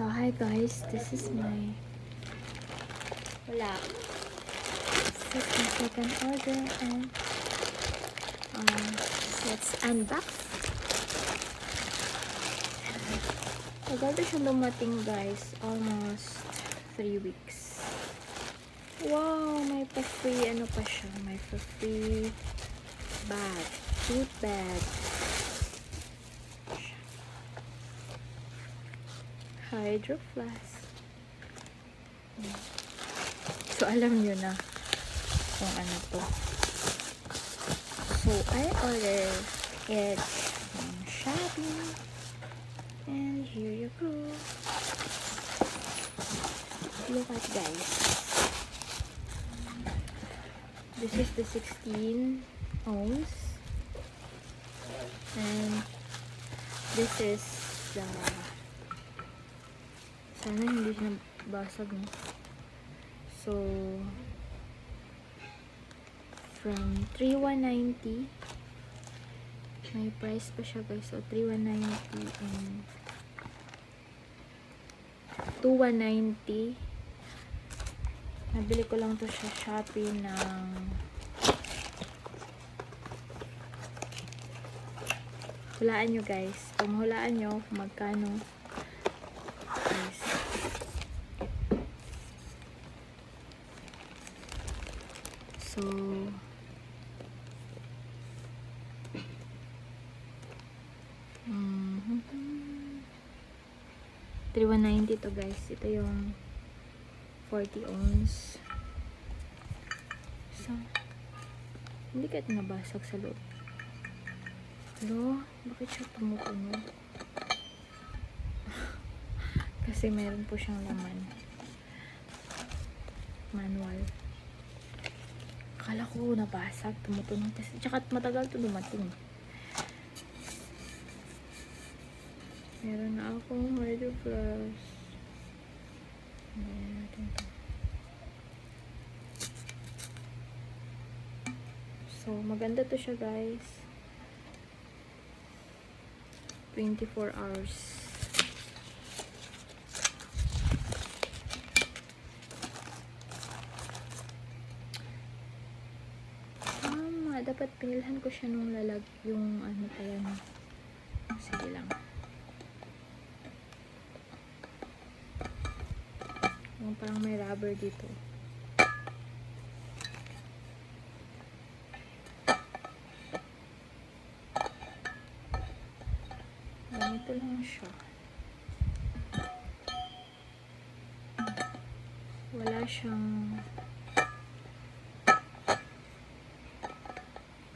So, hi guys. This is my... Wala. This is my second order and... Um, let's unbox. Tagal na siyang dumating guys. Almost 3 weeks. Wow! May pa-free ano pa siya. May pa-free bag. Tote bag. Hydro Flask. So, alam nyo na kung ano to. So, I ordered it from Shopee. And here you go. Look at guys. This is the 16 ounce. And this is the sana hindi siya basag no. So from 3190 may price pa siya guys. So 3190 and 2190 Nabili ko lang to sa Shopee ng Hulaan nyo guys. Kung hulaan nyo magkano guys. So mhm. 3190 to guys. Ito yung 40 ounce. So, hindi ka nabasag sa loob. Hello? Bakit siya tumutunog? Kasi meron po siyang laman. Manual. Akala ko nabasag, tumutunog. Kasi, tsaka matagal to dumating. Meron na akong natin to. So, maganda to siya guys. 24 hours. Dapat pinilhan ko siya nung lalag yung ano pala na. Sige lang. Yung parang may rubber dito. Ganito lang siya. Wala siyang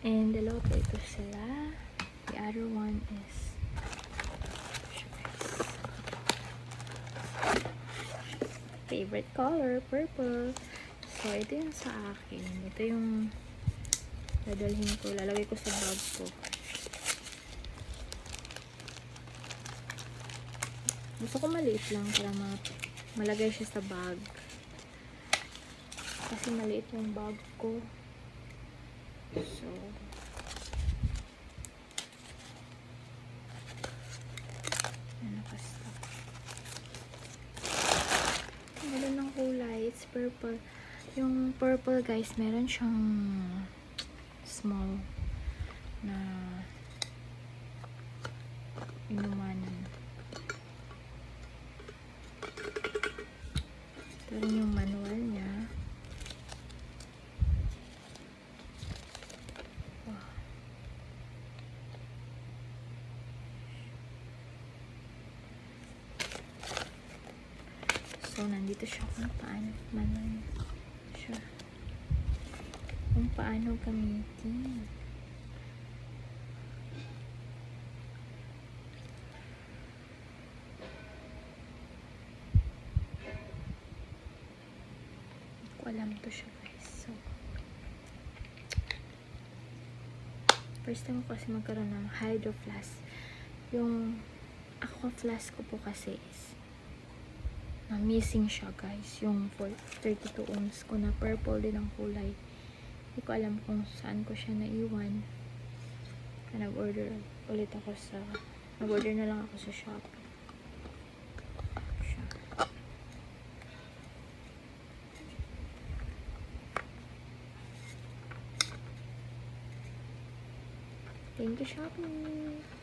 And dalawa po ito sila. The other one is favorite color, purple. So, ito yung sa akin. Ito yung dadalhin ko. Lalagay ko sa bag ko. Gusto ko maliit lang para ma malagay siya sa bag. Kasi maliit yung bag ko. So, nakastock. Ganda ng kulay. It's purple. Yung purple guys, meron siyang small na inumanan. Ito rin yung manual So, nandito siya kung paano manan siya. Kung paano gamitin. Hindi ko alam to siya guys. So, first time ko kasi magkaroon ng hydro flask. Yung aqua flask ko po kasi is na missing siya guys. Yung for 32 ounce ko na purple din ang kulay. Hindi ko alam kung saan ko siya naiwan. Kaya nag-order ulit ako sa nag-order na lang ako sa Shopee. Siya. Thank you, Shopee.